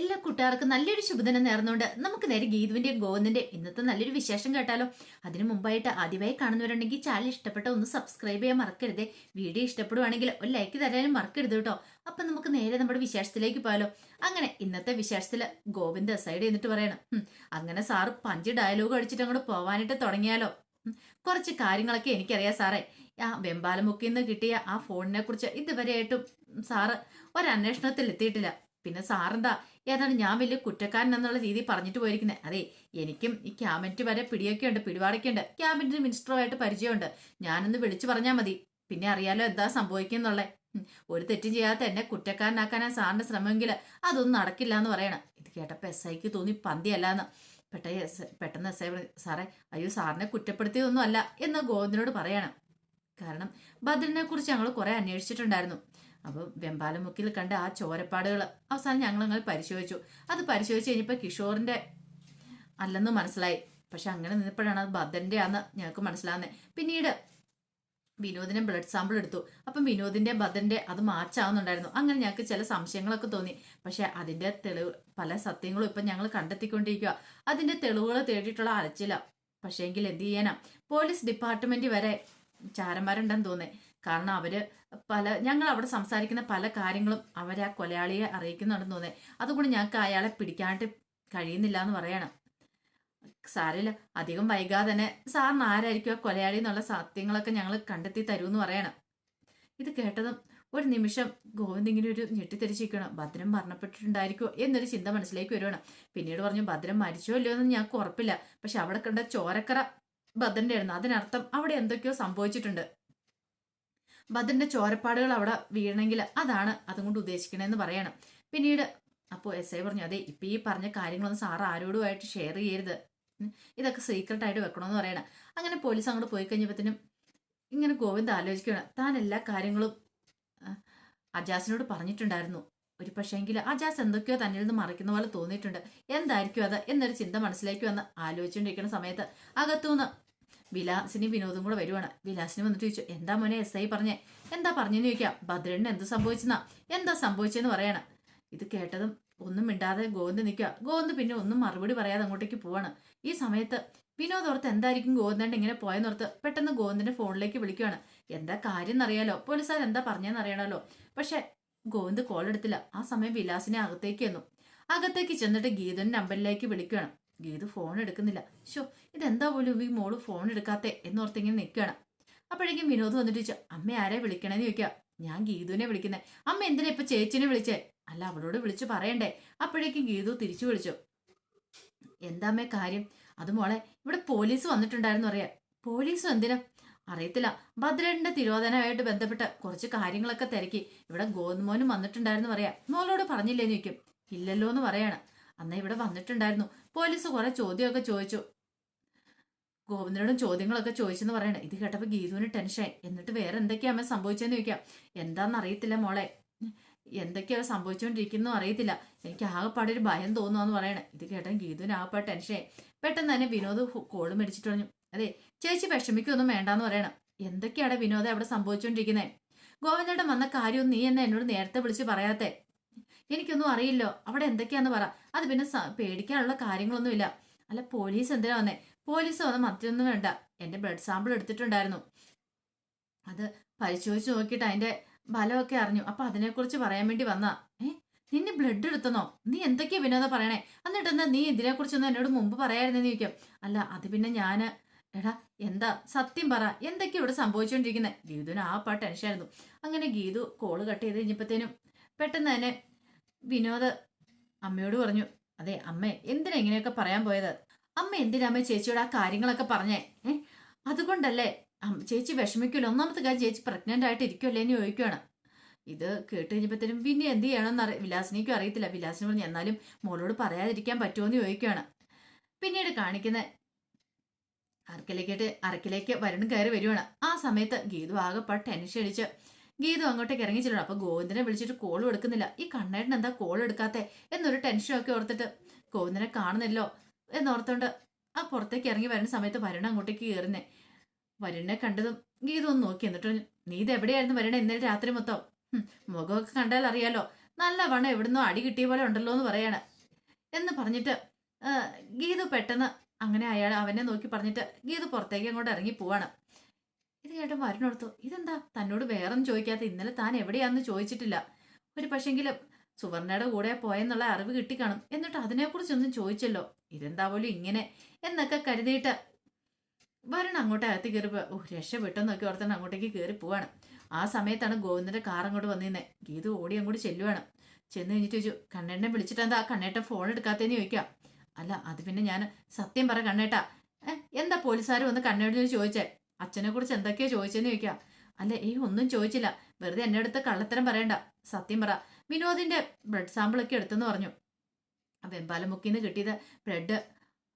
എല്ലാ കൂട്ടുകാർക്കും നല്ലൊരു ശുഭദിനം നേർന്നുകൊണ്ട് നമുക്ക് നേരെ ഗീതുവിന്റെയും ഗോവിന്ദന്റെ ഇന്നത്തെ നല്ലൊരു വിശേഷം കേട്ടാലോ. അതിനു മുമ്പായിട്ട് ആദ്യമായി കാണുന്നവരുണ്ടെങ്കിൽ ചാനൽ ഇഷ്ടപ്പെട്ട ഒന്ന് സബ്സ്ക്രൈബ് ചെയ്യാൻ മറക്കരുതേ. വീഡിയോ ഇഷ്ടപ്പെടുവാണെങ്കിൽ ഒരു ലൈക്ക് തരാനും മറക്കരുത് കേട്ടോ. അപ്പൊ നമുക്ക് നേരെ നമ്മുടെ വിശേഷത്തിലേക്ക് പോയാലോ. അങ്ങനെ ഇന്നത്തെ വിശേഷത്തിൽ ഗോവിന്ദ് സൈഡ് എന്നിട്ട് പറയണം അങ്ങനെ സാറ് പഞ്ച് ഡയലോഗ് അടിച്ചിട്ട് അങ്ങോട്ട് പോവാനായിട്ട് തുടങ്ങിയാലോ. കുറച്ച് കാര്യങ്ങളൊക്കെ എനിക്കറിയാം സാറേ ആ വെമ്പാലമുക്കിൽ നിന്ന് കിട്ടിയ ആ ഫോണിനെ കുറിച്ച് ഇതുവരെയായിട്ടും സാറ് ഒരന്വേഷണത്തിൽ എത്തിയിട്ടില്ല പിന്നെ സാറെന്താ ഏതാണ് ഞാൻ വലിയ കുറ്റക്കാരൻ എന്നുള്ള രീതി പറഞ്ഞിട്ട് പോയിരിക്കുന്നത് അതെ എനിക്കും ഈ ക്യാബിനറ്റ് വരെ പിടിയൊക്കെ ഉണ്ട് പിടിപാടൊക്കെ ഉണ്ട് ക്യാബിനറ്റ് മിനിസ്റ്ററുമായിട്ട് പരിചയമുണ്ട്. ഞാനൊന്ന് വിളിച്ചു പറഞ്ഞാൽ മതി. പിന്നെ അറിയാലോ എന്താ സംഭവിക്കുന്നുള്ളേ ഒരു തെറ്റും ചെയ്യാത്ത എന്നെ കുറ്റക്കാരനാക്കാനാ സാറിന്റെ ശ്രമമെങ്കിൽ അതൊന്നും നടക്കില്ല എന്ന് പറയണം. ഇത് കേട്ടപ്പോൾ എസ് ഐക്ക് തോന്നി പന്തിയല്ലാന്ന്. പെട്ട എസ് പെട്ടെന്ന് എസ് ഐ സാറേ അയ്യോ സാറിനെ കുറ്റപ്പെടുത്തിയതൊന്നും അല്ല എന്ന് ഗോവിന്ദനോട് പറയണം. കാരണം ഭദ്രനെ കുറിച്ച് ഞങ്ങൾ കുറെ അന്വേഷിച്ചിട്ടുണ്ടായിരുന്നു. അപ്പോൾ വെമ്പാലമുക്കിൽ കണ്ട ആ ചോരപ്പാടുകൾ അവസാനം ഞങ്ങൾ അങ്ങനെ പരിശോധിച്ചു. അത് പരിശോധിച്ച് കഴിഞ്ഞപ്പോൾ കിഷോറിന്റെ അല്ലെന്ന് മനസ്സിലായി. പക്ഷെ അങ്ങനെ നിന്നപ്പോഴാണ് അത് ഭദ്രന്റെ ആന്ന് ഞങ്ങൾക്ക് മനസ്സിലാകുന്നത് പിന്നീട് വിനോദിനെ ബ്ലഡ് സാമ്പിൾ എടുത്തു. അപ്പം വിനോദിന്റെ ഭദ്രന്റെ അത് മാച്ചാവുന്നുണ്ടായിരുന്നു അങ്ങനെ ഞങ്ങൾക്ക് ചില സംശയങ്ങളൊക്കെ തോന്നി. പക്ഷെ അതിന്റെ തെളിവ് പല സത്യങ്ങളും ഇപ്പം ഞങ്ങൾ കണ്ടെത്തിക്കൊണ്ടിരിക്കുക അതിന്റെ തെളിവുകൾ തേടിയിട്ടുള്ള പക്ഷേ എങ്കിൽ എന്ത് ചെയ്യാനാ? പോലീസ് ഡിപ്പാർട്ട്മെന്റ് വരെ ചാരന്മാരുണ്ടെന്ന് തോന്നി. കാരണം അവർ പല ഞങ്ങൾ അവിടെ സംസാരിക്കുന്ന പല കാര്യങ്ങളും അവരെ ആ കൊലയാളിയെ അറിയിക്കുന്നുണ്ടെന്ന് തോന്നേ അതുകൊണ്ട് ഞങ്ങൾക്ക് അയാളെ പിടിക്കാനായിട്ട് കഴിയുന്നില്ല എന്ന് പറയണം. സാരില്ല അധികം വൈകാതെ തന്നെ സാറിന് ആരായിരിക്കും ആ കൊലയാളി എന്നുള്ള സത്യങ്ങളൊക്കെ ഞങ്ങൾ കണ്ടെത്തി തരുമെന്ന് പറയണം. ഇത് കേട്ടതും ഒരു നിമിഷം ഗോവിന്ദ് ഇങ്ങനെ ഒരു ഞെട്ടിത്തെരിച്ചിരിക്കണം ഭദ്രം മരണപ്പെട്ടിട്ടുണ്ടായിരിക്കുമോ എന്നൊരു ചിന്ത മനസ്സിലേക്ക് വരുവാണ്. പിന്നീട് പറഞ്ഞു ഭദ്രം മരിച്ചോ ഇല്ലയോ എന്ന് ഞങ്ങൾക്ക് ഉറപ്പില്ല. പക്ഷെ അവിടെ കണ്ട ചോരക്കറ ഭദ്രന്റെ ആയിരുന്നു. അതിനർത്ഥം അവിടെ എന്തൊക്കെയോ സംഭവിച്ചിട്ടുണ്ട്. ഭദ്രന്റെ ചോരപ്പാടുകൾ അവിടെ വീഴണമെങ്കിൽ അതാണ് അതുകൊണ്ട് ഉദ്ദേശിക്കണമെന്ന് പറയണം. പിന്നീട് അപ്പോൾ എസ് ഐ പറഞ്ഞു അതെ ഇപ്പൊ ഈ പറഞ്ഞ കാര്യങ്ങളൊന്നും സാറ് ആരോടുമായിട്ട് ഷെയർ ചെയ്യരുത്. ഇതൊക്കെ സീക്രട്ട് ആയിട്ട് വെക്കണമെന്ന് പറയണം. അങ്ങനെ പോലീസ് അങ്ങോട്ട് പോയി കഴിഞ്ഞപ്പോഴത്തേനും ഇങ്ങനെ ഗോവിന്ദ് ആലോചിക്കുകയാണ്. താൻ എല്ലാ കാര്യങ്ങളും അജാസിനോട് പറഞ്ഞിട്ടുണ്ടായിരുന്നു. ഒരു പക്ഷേങ്കിൽ അജാസ് എന്തൊക്കെയോ തന്നിൽ നിന്ന് മറിക്കുന്ന പോലെ തോന്നിയിട്ടുണ്ട്. എന്തായിരിക്കും അത് എന്നൊരു ചിന്ത മനസ്സിലേക്ക് വന്ന് ആലോചിച്ചുകൊണ്ടിരിക്കുന്ന സമയത്ത് അകത്തുനിന്ന് വിലാസിനി വിനോദും കൂടെ വരുവാണ്. വിലാസിനി വന്നിട്ട് ചോദിച്ചു എന്താ മോനെ എസ് ഐ പറഞ്ഞേ? എന്താ പറഞ്ഞെന്ന് ചോദിക്കാം. ഭദ്രന് എന്ത് സംഭവിച്ചെന്നാ? എന്താ സംഭവിച്ചെന്ന് പറയണം. ഇത് കേട്ടതും ഒന്നും മിണ്ടാതെ ഗോവിന്ദ് നിൽക്കുക. ഗോവിന്ദ് പിന്നെ ഒന്നും മറുപടി പറയാതെ അങ്ങോട്ടേക്ക് പോവാണ്. ഈ സമയത്ത് വിനോദ് ഓർത്ത് എന്തായിരിക്കും ഗോവിന്ദണ്ട് ഇങ്ങനെ പോയെന്നോർത്ത് പെട്ടെന്ന് ഗോവിന്ദിന്റെ ഫോണിലേക്ക് വിളിക്കുവാണ്. എന്താ കാര്യം എന്നറിയാലോ പോലീസുകാർ എന്താ പറഞ്ഞെന്ന് അറിയണമല്ലോ. പക്ഷെ ഗോവിന്ദ് കോൾ എടുത്തില്ല. ആ സമയം വിലാസിനെ അകത്തേക്ക് വന്നു അകത്തേക്ക് ചെന്നിട്ട് ഗീതൻ നമ്പറിലേക്ക് വിളിക്കുകയാണ് ഗീതു ഫോൺ എടുക്കുന്നില്ല. ഷോ ഇതെന്താ പോലും ഈ മോൾ ഫോൺ എടുക്കാത്തേ എന്നോർത്തിങ്ങനെ നിൽക്കുകയാണ് അപ്പോഴേക്കും വിനോദ് വന്നിട്ട് ചോദിച്ചു അമ്മ ആരെ വിളിക്കണേന്ന് ചോദിക്കുക ഞാൻ ഗീതുവിനെ വിളിക്കുന്നത് അമ്മ എന്തിനാ ഇപ്പൊ ചേച്ചിനെ വിളിച്ചേ? അല്ല അവളോട് വിളിച്ചു പറയണ്ടേ. അപ്പോഴേക്കും ഗീതു തിരിച്ചു വിളിച്ചു. എന്താ അമ്മേ കാര്യം? അത് മോളെ ഇവിടെ പോലീസ് വന്നിട്ടുണ്ടായിരുന്നു അറിയാം. പോലീസ് എന്തിനാ? അറിയത്തില്ല. ഭദ്രന്റെ തിരോധനമായിട്ട് ബന്ധപ്പെട്ട കുറച്ച് കാര്യങ്ങളൊക്കെ തിരക്കി. ഇവിടെ ഗോതമോനും വന്നിട്ടുണ്ടായിരുന്നു പറയാം മോളോട് പറഞ്ഞില്ലേന്ന് ചോദിക്കും. ഇല്ലല്ലോ എന്ന് പറയാണ്. അന്ന് ഇവിടെ വന്നിട്ടുണ്ടായിരുന്നു. പോലീസ് കുറെ ചോദ്യമൊക്കെ ചോദിച്ചു. ഗോവിന്ദനോടും ചോദ്യങ്ങളൊക്കെ ചോദിച്ചെന്ന് പറയണേ. ഇത് കേട്ടപ്പോൾ ഗീതുവിന് ടെൻഷനായി. എന്നിട്ട് വേറെ എന്തൊക്കെയാ അമ്മ സംഭവിച്ചെന്ന് ചോദിക്കാം. എന്താന്ന് അറിയത്തില്ല മോളെ. എന്തൊക്കെയാ സംഭവിച്ചുകൊണ്ടിരിക്കുന്നു അറിയത്തില്ല. എനിക്ക് ആകെപ്പാടെ ഒരു ഭയം തോന്നുന്നു പറയണേ. ഇത് കേട്ടാൽ ഗീതുവിന് ആകെപ്പാട് ടെൻഷനായി. പെട്ടെന്ന് തന്നെ വിനോദ് കോൾ മേടിച്ചിട്ട് പറഞ്ഞു. അതെ ചേച്ചി വിഷമിക്കൊന്നും വേണ്ടാന്ന് പറയണം. എന്തൊക്കെയാണ് വിനോദം അവിടെ സംഭവിച്ചുകൊണ്ടിരിക്കുന്നത് ഗോവിന്ദയുടെ വന്ന കാര്യം നീ എന്നെ എന്നോട് നേരത്തെ വിളിച്ച് പറയാത്തെ. എനിക്കൊന്നും അറിയില്ലോ. അവിടെ എന്തൊക്കെയാന്ന് പറ. അത് പിന്നെ പേടിക്കാനുള്ള കാര്യങ്ങളൊന്നുമില്ല അല്ല പോലീസ് എന്തിനാ വന്നേ? പോലീസ് വന്ന മറ്റൊന്നും വേണ്ട. എന്റെ ബ്ലഡ് സാമ്പിൾ എടുത്തിട്ടുണ്ടായിരുന്നു. അത് പരിശോധിച്ച് നോക്കിയിട്ട് അതിന്റെ ഫലമൊക്കെ അറിഞ്ഞു. അപ്പൊ അതിനെക്കുറിച്ച് പറയാൻ വേണ്ടി വന്നാ. ഏ? നിന്നെ ബ്ലഡ് എടുത്തണോ നീ എന്തൊക്കെയാ വിനോദ പറയണേ? എന്നിട്ട് എന്നാ നീ ഇതിനെക്കുറിച്ചൊന്നും എന്നോട് മുമ്പ് പറയായിരുന്നെന്ന് ചോദിക്കും. അല്ല അത് പിന്നെ ഞാൻ എടാ എന്താ? സത്യം പറ. എന്തൊക്കെയാ ഇവിടെ സംഭവിച്ചുകൊണ്ടിരിക്കുന്നത് ഗീതുവിന് ആ പാ ടെൻഷനായിരുന്നു അങ്ങനെ ഗീതു കോൾ കട്ട് ചെയ്ത് കഴിഞ്ഞപ്പോഴത്തേനും പെട്ടെന്ന് തന്നെ വിനോദ് അമ്മയോട് പറഞ്ഞു അതെ അമ്മ എന്തിനാ ഇങ്ങനെയൊക്കെ പറയാൻ പോയത്? അമ്മ എന്തിനാ അമ്മ ചേച്ചിയോട് ആ കാര്യങ്ങളൊക്കെ പറഞ്ഞേ? ഏ? അതുകൊണ്ടല്ലേ ചേച്ചി വിഷമിക്കുമല്ലോ ഒന്നാമത്തെ കാര്യം ചേച്ചി പ്രഗ്നന്റ് ആയിട്ട് ഇരിക്കുമല്ലേ എന്ന് ചോദിക്കുവാണ്. ഇത് കേട്ട് കഴിഞ്ഞപ്പോഴത്തേനും പിന്നെ എന്ത് ചെയ്യണമെന്ന് അറി വിലാസിനിക്കും അറിയത്തില്ല. വിലാസിനി പറഞ്ഞു എന്നാലും മോളോട് പറയാതിരിക്കാൻ പറ്റുമോ എന്ന് ചോദിക്കുവാണ്. പിന്നീട് കാണിക്കുന്ന അറക്കിലേക്കിട്ട് അറക്കിലേക്ക് വരണം കയറി വരുവാണ്. ആ സമയത്ത് ഗീതു ആകെപ്പാട് ടെൻഷൻ അടിച്ച് ഗീതു അങ്ങോട്ടേക്ക് ഇറങ്ങി ചെല്ലണം അപ്പൊ ഗോവിന്ദനെ വിളിച്ചിട്ട് കോൾ എടുക്കുന്നില്ല. ഈ കണ്ണേട്ടൻ എന്താ കോൾ എടുക്കാത്തെ? എന്നൊരു ടെൻഷനൊക്കെ ഓർത്തിട്ട് ഗോവിന്ദനെ കാണുന്നില്ലോ? എന്നോർത്തോണ്ട് ആ പുറത്തേക്ക് ഇറങ്ങി വരുന്ന സമയത്ത് വരുണ അങ്ങോട്ടേക്ക് കയറുന്നേ വരുണിനെ കണ്ടതും ഗീതു ഒന്ന് നോക്കി എന്നിട്ട് നീ എവിടെയായിരുന്നു വരുണ ഇന്നലെ രാത്രി മൊത്തം? മുഖമൊക്കെ കണ്ടാൽ അറിയാലോ. നല്ല വണ എവിടുന്നോ അടി കിട്ടിയ പോലെ ഉണ്ടല്ലോ എന്ന് പറയാണ്. എന്ന് പറഞ്ഞിട്ട് ഗീതു പെട്ടെന്ന് അങ്ങനെ അയാൾ അവനെ നോക്കി പറഞ്ഞിട്ട് ഗീതു പുറത്തേക്ക് അങ്ങോട്ട് ഇറങ്ങി പോവാണ്. ഇത് കേട്ട് വരണോടുത്തു ഇതെന്താ? തന്നോട് വേറൊന്നും ചോദിക്കാത്ത ഇന്നലെ താൻ എവിടെയാണെന്ന് ചോദിച്ചിട്ടില്ല. ഒരു പക്ഷെങ്കിലും സുവർണയുടെ കൂടെ പോയെന്നുള്ള അറിവ് കിട്ടിക്കാണും. എന്നിട്ട് അതിനെക്കുറിച്ചൊന്നും ചോദിച്ചല്ലോ. ഇതെന്താ പോലും ഇങ്ങനെ? എന്നൊക്കെ കരുതിയിട്ട് വരണം അങ്ങോട്ട് അകത്ത് കയറി പോ- ഓ രക്ഷപ്പെട്ടെന്ന് നോക്കി ഓർത്തന്നെ അങ്ങോട്ടേക്ക് കയറി പോവാണ്. ആ സമയത്താണ് ഗോവിന്ദന്റെ കാർ അങ്ങോട്ട് വന്നിരുന്നേ ഗീതു ഓടി അങ്ങോട്ട് ചെല്ലുവാണ്. ചെന്ന് കഴിഞ്ഞിട്ട് ചോദിച്ചു കണ്ണേട്ടനെ വിളിച്ചിട്ട് എന്താ? കണ്ണേട്ടൻ ഫോൺ എടുക്കാത്തേന്ന് ചോദിക്കാം. അല്ല അത് പിന്നെ ഞാൻ സത്യം പറ കണ്ണേട്ടാ. എന്താ പോലീസുകാർ വന്ന് കണ്ണേട്ടനോട് ചോദിച്ചേ? അച്ഛനെ കുറിച്ച് എന്തൊക്കെയാ ചോദിച്ചെന്ന് ചോദിക്കാം. അല്ല ഈ ഒന്നും ചോദിച്ചില്ല. വെറുതെ എന്റെ അടുത്ത് കള്ളത്തരം പറയണ്ട. സത്യം പറ. വിനോദിന്റെ ബ്ലഡ് സാമ്പിൾ ഒക്കെ എടുത്തെന്ന് പറഞ്ഞു. വെമ്പാല മുക്കിന്ന് കിട്ടിയത് ബ്ലഡ്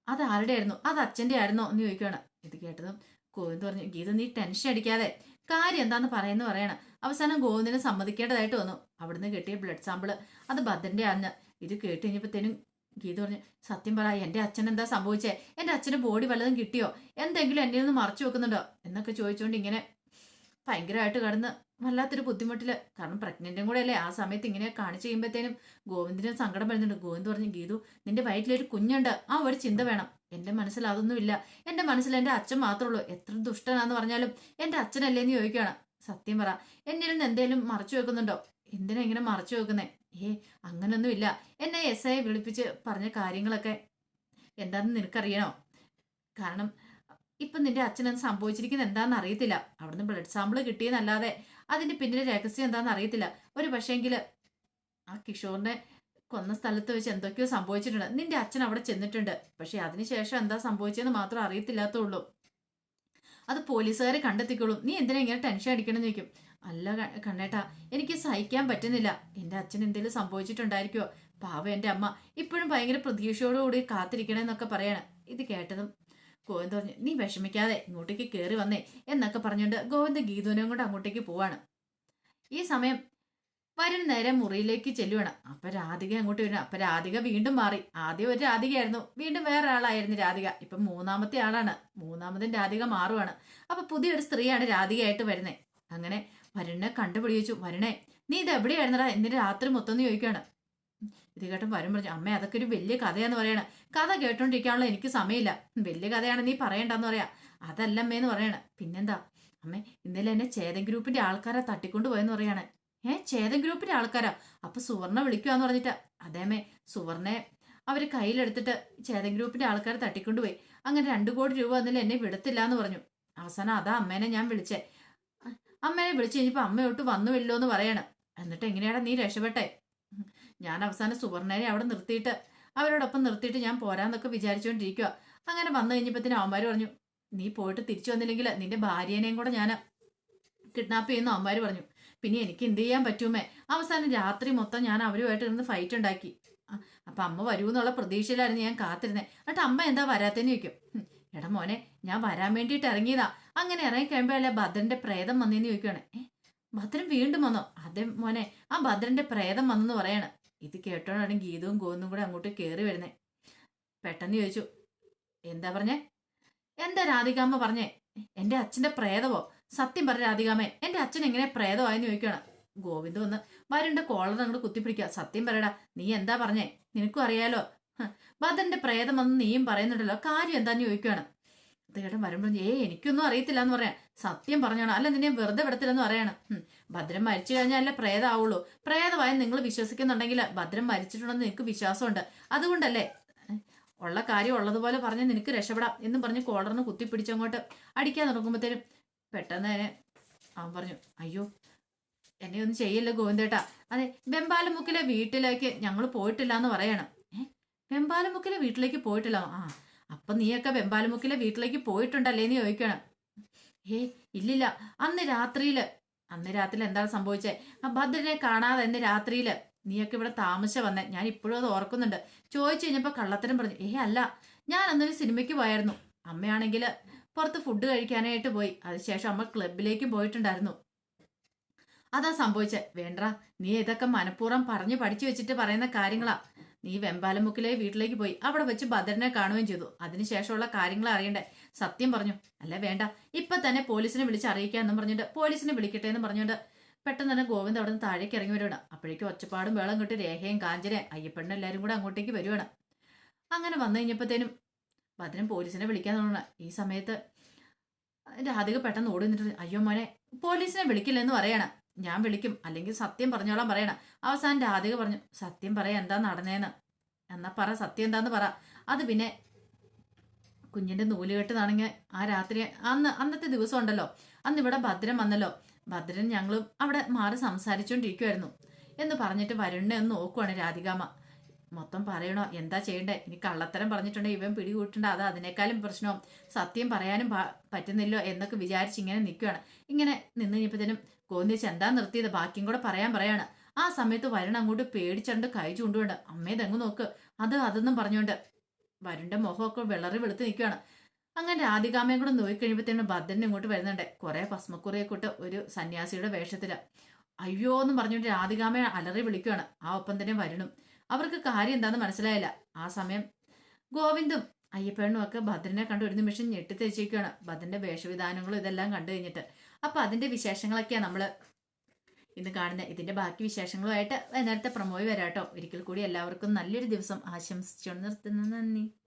അത് ആരുടെ ആയിരുന്നു അത് അച്ഛന്റെ ആയിരുന്നോ എന്ന് ചോദിക്കുകയാണ് ഇത് കേട്ടതും ഗോവിന്ദ് പറഞ്ഞു ഗീത നീ ടെൻഷൻ അടിക്കാതെ. കാര്യം എന്താന്ന് പറയുന്നു പറയണം. അവസാനം ഗോവിന്ദിനെ സമ്മതിക്കേണ്ടതായിട്ട് വന്നു. അവിടുന്ന് കിട്ടിയ ബ്ലഡ് സാമ്പിൾ. അത് ഭദ്രന്റെ ആണെന്ന് ഇത് കേട്ട് കഴിഞ്ഞപ്പോഴത്തേനും ഗീത പറഞ്ഞു സത്യം പറ എന്റെ അച്ഛൻ എന്താ സംഭവിച്ചേ? എന്റെ അച്ഛന് ബോഡി വല്ലതും കിട്ടിയോ? എന്തെങ്കിലും എന്നിൽ നിന്ന് മറച്ചു വെക്കുന്നുണ്ടോ? എന്നൊക്കെ ചോദിച്ചുകൊണ്ട് ഇങ്ങനെ ഭയങ്കരമായിട്ട് കടന്ന് വല്ലാത്തൊരു ബുദ്ധിമുട്ടിൽ. കാരണം പ്രഗ്നന്റും കൂടെ അല്ലേ ആ സമയത്ത് ഇങ്ങനെ കാണിച്ചു കഴിയുമ്പോഴത്തേനും ഗോവിന്ദിന് സങ്കടം വരുന്നുണ്ട്. ഗോവിന്ദ് പറഞ്ഞു ഗീതു നിന്റെ വയറ്റിലൊരു കുഞ്ഞുണ്ട്. ആ ഒരു ചിന്ത വേണം. എന്റെ മനസ്സിൽ അതൊന്നുമില്ല. എന്റെ മനസ്സിൽ എന്റെ അച്ഛൻ മാത്രമേ ഉള്ളൂ. എത്ര ദുഷ്ടനാന്ന് പറഞ്ഞാലും എന്റെ അച്ഛനല്ലേന്ന് ചോദിക്കുകയാണ്. സത്യം പറ എന്നിൽ നിന്ന് എന്തേലും മറച്ചു വെക്കുന്നുണ്ടോ? എന്തിനാ ഇങ്ങനെ മറച്ചു വെക്കുന്നേ? ഏ അങ്ങനൊന്നുമില്ല. എന്നെ എസ് ഐ വിളിപ്പിച്ച് പറഞ്ഞ കാര്യങ്ങളൊക്കെ എന്താണെന്ന് നിനക്കറിയണോ? കാരണം ഇപ്പം നിന്റെ അച്ഛനത് സംഭവിച്ചിരിക്കുന്നത് എന്താണെന്ന് അറിയത്തില്ല. അവിടുന്ന് ബ്ലഡ് സാമ്പിൾ കിട്ടിയെന്നല്ലാതെ അതിന്റെ പിന്നിലെ രഹസ്യം എന്താണെന്ന് അറിയത്തില്ല. ഒരു പക്ഷേങ്കിൽ ആ കിഷോറിനെ കൊന്ന സ്ഥലത്ത് വെച്ച് എന്തൊക്കെയോ സംഭവിച്ചിട്ടുണ്ട്. നിന്റെ അച്ഛൻ അവിടെ ചെന്നിട്ടുണ്ട്. പക്ഷെ അതിനുശേഷം എന്താ സംഭവിച്ചതെന്ന് മാത്രം അറിയത്തില്ലാത്തുള്ളൂ അത് പോലീസുകാരെ കണ്ടെത്തിക്കോളും. നീ എന്തിനാ ഇങ്ങനെ ടെൻഷൻ അടിക്കണമെന്ന് ചോദിക്കും. അല്ല കണ്ണേട്ടാ എനിക്ക് സഹിക്കാൻ പറ്റുന്നില്ല. എന്റെ അച്ഛൻ എന്തെങ്കിലും സംഭവിച്ചിട്ടുണ്ടായിരിക്കുമോ പാവ എന്റെ അമ്മ. ഇപ്പോഴും ഭയങ്കര പ്രതീക്ഷയോടുകൂടി കാത്തിരിക്കണമെന്നൊക്കെ പറയാണ്. ഇത് കേട്ടതും ഗോവിന്ദ് പറഞ്ഞു നീ വിഷമിക്കാതെ ഇങ്ങോട്ടേക്ക് കയറി വന്നേ എന്നൊക്കെ പറഞ്ഞുകൊണ്ട് ഗോവിന്ദ് ഗീതുവിനെയും കൊണ്ട് അങ്ങോട്ടേക്ക് പോവാണ്. ഈ സമയം വരും നേരെ മുറിയിലേക്ക് ചെല്ലുവാണ്. അപ്പൊ രാധിക അങ്ങോട്ട് വരുന്നു അപ്പൊ രാധിക വീണ്ടും മാറി. ആദ്യം ഒരു രാധികയായിരുന്നു. വീണ്ടും വേറെ ആളായിരുന്നു രാധിക. ഇപ്പൊ മൂന്നാമത്തെ ആളാണ്. മൂന്നാമതും രാധിക മാറുവാണ്. അപ്പൊ പുതിയൊരു സ്ത്രീയാണ് രാധികയായിട്ട് വരുന്നത് അങ്ങനെ വരുണിനെ കണ്ടുപിടിച്ചു വരുണേ നീ ഇത് എവിടെയായിരുന്നടാ? ഇന്നലെ രാത്രി മൊത്തം എന്ന് ചോദിക്കുകയാണ്. ഇത് കേട്ട വരും പറഞ്ഞു അമ്മ അതൊക്കെ ഒരു വലിയ കഥയാന്ന് പറയണ. കഥ കേട്ടോണ്ടിരിക്കാനുള്ള എനിക്ക് സമയമില്ല. വലിയ കഥയാണ് നീ പറയണ്ടെന്ന് പറയാ. അതല്ലമ്മേന്ന് പറയണ. പിന്നെന്താ? അമ്മേ ഇന്നലെ എന്നെ ചേതൻ ഗ്രൂപ്പിന്റെ ആൾക്കാരെ തട്ടിക്കൊണ്ട് പോയെന്ന് പറയാണ്. ഏ ചേതൻ ഗ്രൂപ്പിന്റെ ആൾക്കാരാ? അപ്പൊ സുവർണ വിളിക്കുവാന്ന് പറഞ്ഞിട്ട്. അതേമേ സുവർണെ അവർ കയ്യിലെടുത്തിട്ട് ചേതൻ ഗ്രൂപ്പിന്റെ ആൾക്കാരെ തട്ടിക്കൊണ്ടുപോയി അങ്ങനെ രണ്ടു കോടി രൂപ അതിൽ എന്നെ വിടത്തില്ല എന്ന് പറഞ്ഞു. അവസാനം അതാ അമ്മേനെ ഞാൻ വിളിച്ചേ. അ- അമ്മേനെ വിളിച്ചു കഴിഞ്ഞപ്പോ അമ്മയോട്ട് വന്നുമില്ലോ എന്ന് പറയണം. എന്നിട്ട് എങ്ങനെയാടാ നീ രക്ഷപ്പെട്ടെ? ഞാൻ അവസാനം സുവർണേനെ അവിടെ നിർത്തിയിട്ട് അവരോടൊപ്പം നിർത്തിയിട്ട് ഞാൻ പോരാന്നൊക്കെ വിചാരിച്ചുകൊണ്ടിരിക്കുക അങ്ങനെ വന്നു കഴിഞ്ഞപ്പത്തിന് അവന്മാര് പറഞ്ഞു നീ പോയിട്ട് തിരിച്ചു വന്നില്ലെങ്കിൽ നിന്റെ ഭാര്യേനെയും കൂടെ ഞാൻ കിഡ്നാപ്പ് ചെയ്യുന്നു അവന്മാര് പറഞ്ഞു. പിന്നെ എനിക്ക് എന്ത് ചെയ്യാൻ പറ്റുമേ അവസാനം രാത്രി മൊത്തം ഞാൻ അവരുമായിട്ട് ഇരുന്ന് ഫൈറ്റ് ഉണ്ടാക്കി. അപ്പൊ അമ്മ വരൂ എന്നുള്ള പ്രതീക്ഷയിലായിരുന്നു ഞാൻ കാത്തിരുന്നത് എന്നിട്ട് അമ്മ എന്താ വരാത്തെന്ന് ചോദിക്കും. എടാ മോനെ ഞാൻ വരാൻ വേണ്ടിയിട്ട് ഇറങ്ങിയതാ. അങ്ങനെ ഇറങ്ങി കഴിയുമ്പോഴല്ലേ ഭദ്രന്റെ പ്രേതം വന്നേന്ന് ചോദിക്കുകയാണ് ഭദ്രൻ വീണ്ടും വന്നോ? അതെ മോനെ ആ ഭദ്രന്റെ പ്രേതം വന്നെന്ന് പറയാണ്. ഇത് കേട്ടോണ്ടാണ് ഗീതവും ഗോന്നും കൂടെ അങ്ങോട്ട് കയറി വരുന്നേ. പെട്ടെന്ന് ചോദിച്ചു എന്താ പറഞ്ഞേ? എന്താ രാധികാമ്മ പറഞ്ഞേ? എന്റെ അച്ഛന്റെ പ്രേതമോ? സത്യം പറഞ്ഞ രാധികാമ്മേ എന്റെ അച്ഛൻ എങ്ങനെ പ്രേതമായെന്ന് ചോദിക്കുകയാണ് ഗോവിന്ദ് വന്ന് വരുണ്ട കോളർ അങ്ങോട്ട് കുത്തിപ്പിടിക്കുക. സത്യം പറയടാ നീ എന്താ പറഞ്ഞേ? നിനക്കും അറിയാലോ. ഭദ്രന്റെ പ്രേതം വന്ന് നീയും പറയുന്നുണ്ടല്ലോ. കാര്യം എന്താന്ന് ചോദിക്കുകയാണ് കേട്ടൻ വരുമ്പോൾ ഏ എനിക്കൊന്നും അറിയത്തില്ല എന്ന് പറയാം. സത്യം പറഞ്ഞാണ് അല്ല നിന്നെ വെറുതെ വിടത്തില്ലെന്ന് പറയാണ്. ഭദ്രം ഭദ്രൻ മരിച്ചു കഴിഞ്ഞാലേ പ്രേതാവുള്ളൂ. പ്രേതമായി നിങ്ങൾ വിശ്വസിക്കുന്നുണ്ടെങ്കിൽ ഭദ്രൻ മരിച്ചിട്ടുണ്ടെന്ന് നിനക്ക് വിശ്വാസമുണ്ട്. അതുകൊണ്ടല്ലേ ഉള്ള കാര്യം ഉള്ളതുപോലെ പറഞ്ഞ് നിനക്ക് രക്ഷപ്പെടാം എന്നും പറഞ്ഞ് കോളറിന് കുത്തിപ്പിടിച്ചങ്ങോട്ട് അടിക്കാൻ തുടങ്ങുമ്പോഴത്തേനും പെട്ടെന്ന് തന്നെ അവൻ പറഞ്ഞു അയ്യോ എന്നെ ഒന്നും ചെയ്യല്ല ഗോവിന്ദേട്ടാ. അതെ വെമ്പാലമുക്കിലെ വീട്ടിലേക്ക് ഞങ്ങൾ പോയിട്ടില്ല എന്ന് പറയണം. ഏഹ് വെമ്പാലമുക്കിലെ വീട്ടിലേക്ക് പോയിട്ടില്ല? ആ അപ്പൊ നീയൊക്കെ വെമ്പാലുമുക്കിലെ വീട്ടിലേക്ക് പോയിട്ടുണ്ടല്ലേ നീ ചോദിക്കണം. ഏ ഇല്ലില്ല. അന്ന് രാത്രിയിൽ അന്ന് രാത്രിയിൽ എന്താണ് സംഭവിച്ചേ? ആ ഭദ്രനെ കാണാതെ അന്ന് രാത്രിയിൽ നീയൊക്കെ ഇവിടെ താമസിച്ച വന്നേ. ഞാൻ ഇപ്പോഴും അത് ഓർക്കുന്നുണ്ട്. ചോദിച്ചു കഴിഞ്ഞപ്പോ കള്ളത്തരം പറഞ്ഞു. ഏ അല്ല. ഞാൻ അന്നൊരു സിനിമയ്ക്ക് പോയായിരുന്നു. അമ്മയാണെങ്കിൽ പുറത്ത് ഫുഡ് കഴിക്കാനായിട്ട് പോയി. അതിനുശേഷം അമ്മ ക്ലബിലേക്ക് പോയിട്ടുണ്ടായിരുന്നു. അതാ സംഭവിച്ചേ. വേണ്ട നീ ഇതൊക്കെ മനഃപൂർവം പറഞ്ഞു പഠിച്ചു വെച്ചിട്ട് പറയുന്ന കാര്യങ്ങളാ. നീ വെമ്പാലമുക്കിലെ വീട്ടിലേക്ക് പോയി അവിടെ വെച്ച് ഭദ്രനെ കാണുകയും ചെയ്തു. അതിനുശേഷമുള്ള കാര്യങ്ങൾ അറിയണ്ടേ. സത്യം പറഞ്ഞു. അല്ല വേണ്ട. ഇപ്പൊ തന്നെ പോലീസിനെ വിളിച്ച് അറിയിക്കാന്നും പറഞ്ഞിട്ട് പോലീസിനെ വിളിക്കട്ടെ എന്ന് പറഞ്ഞുകൊണ്ട് പെട്ടെന്ന് തന്നെ ഗോവിന്ദ് അവിടെ നിന്ന് താഴേക്ക് ഇറങ്ങി വരുവാണ് അപ്പോഴേക്കും ഒച്ചപ്പാടും വേളം കിട്ടി രേഖയും കാഞ്ചനയും അയ്യപ്പണ്ണും എല്ലാവരും കൂടെ അങ്ങോട്ടേക്ക് വരുവാണ് അങ്ങനെ വന്നു കഴിഞ്ഞപ്പോഴത്തേനും ഭദ്രൻ പോലീസിനെ വിളിക്കാൻ തുടങ്ങണ ഈ സമയത്ത് രാധിക പെട്ടെന്ന് ഓടി നിന്നിട്ട് അയ്യോ മോനെ പോലീസിനെ വിളിക്കില്ലെന്ന് പറയണം. ഞാൻ വിളിക്കും. അല്ലെങ്കിൽ സത്യം പറഞ്ഞോളാം പറയണം. അവസാനം രാധിക പറഞ്ഞു സത്യം പറയാ എന്താ നടന്നേന്ന്? എന്നാ പറ സത്യം എന്താന്ന് പറ. അത് പിന്നെ കുഞ്ഞിന്റെ നൂലുകെട്ടതാണെങ്കിൽ ആ രാത്രി അന്ന് അന്നത്തെ ദിവസം ഉണ്ടല്ലോ. അന്ന് ഇവിടെ ഭദ്രൻ വന്നല്ലോ. ഭദ്രൻ ഞങ്ങളും അവിടെ മാറി സംസാരിച്ചുകൊണ്ടിരിക്കുമായിരുന്നു എന്ന് പറഞ്ഞിട്ട് വരുണ്ണെ എന്ന് നോക്കുവാണ് രാധികാമ്മ. മൊത്തം പറയണോ? എന്താ ചെയ്യണ്ടേ? ഇനി കള്ളത്തരം പറഞ്ഞിട്ടുണ്ടെങ്കിൽ ഇവൻ പിടികൂട്ടണ്ട അത് അതിനേക്കാളും പ്രശ്നവും. സത്യം പറയാനും പറ്റുന്നില്ലോ എന്നൊക്കെ വിചാരിച്ച് ഇങ്ങനെ നിൽക്കുകയാണ് ഇങ്ങനെ നിന്ന് കഴിഞ്ഞപ്പോഴത്തേനും കോന്നിച്ച് എന്താ നിർത്തിയത്? ബാക്കിയും കൂടെ പറയാൻ പറയാണ്. ആ സമയത്ത് വരുൺ അങ്ങോട്ട് പേടിച്ചണ്ട് കൈ ചൂണ്ടുകൊണ്ട് അമ്മേ തെങ്ങ് നോക്ക്. അത് അതൊന്നും പറഞ്ഞുകൊണ്ട് വരുണിന്റെ മുഖമൊക്കെ വിളറി വെളുത്ത് നിൽക്കുകയാണ് അങ്ങനെ രാധികാമയും കൂടെ നോക്കിക്കഴിയുമ്പോഴത്തേനും ഭദ്രൻ ഇങ്ങോട്ട് വരുന്നുണ്ട്. കുറെ ഭസ്മക്കുറിയെ കൂട്ട് ഒരു സന്യാസിയുടെ വേഷത്തിൽ. അയ്യോ എന്നും പറഞ്ഞുകൊണ്ട് രാധികാമയെ അലറി വിളിക്കുകയാണ് ആ ഒപ്പം തന്നെ വരുണും. അവർക്ക് കാര്യം എന്താന്ന് മനസ്സിലായില്ല. ആ സമയം ഗോവിന്ദും അയ്യപ്പണ്ണും ഒക്കെ ഭദ്രനെ കണ്ട് ഒരു നിമിഷം ഞെട്ടിത്തേച്ചിരിക്കുകയാണ്. ഭദ്രന്റെ വേഷവിധാനങ്ങളും ഇതെല്ലാം കണ്ടു കഴിഞ്ഞിട്ട്. അപ്പൊ അതിന്റെ വിശേഷങ്ങളൊക്കെയാണ് നമ്മൾ ഇന്ന് കാണുന്നത് ഇതിന്റെ ബാക്കി വിശേഷങ്ങളുമായിട്ട് നേരത്തെ പ്രമോയി വരാട്ടോ. ഒരിക്കൽ കൂടി എല്ലാവർക്കും നല്ലൊരു ദിവസം ആശംസിച്ചുകൊണ്ട് നിർത്തുന്നു. നന്ദി.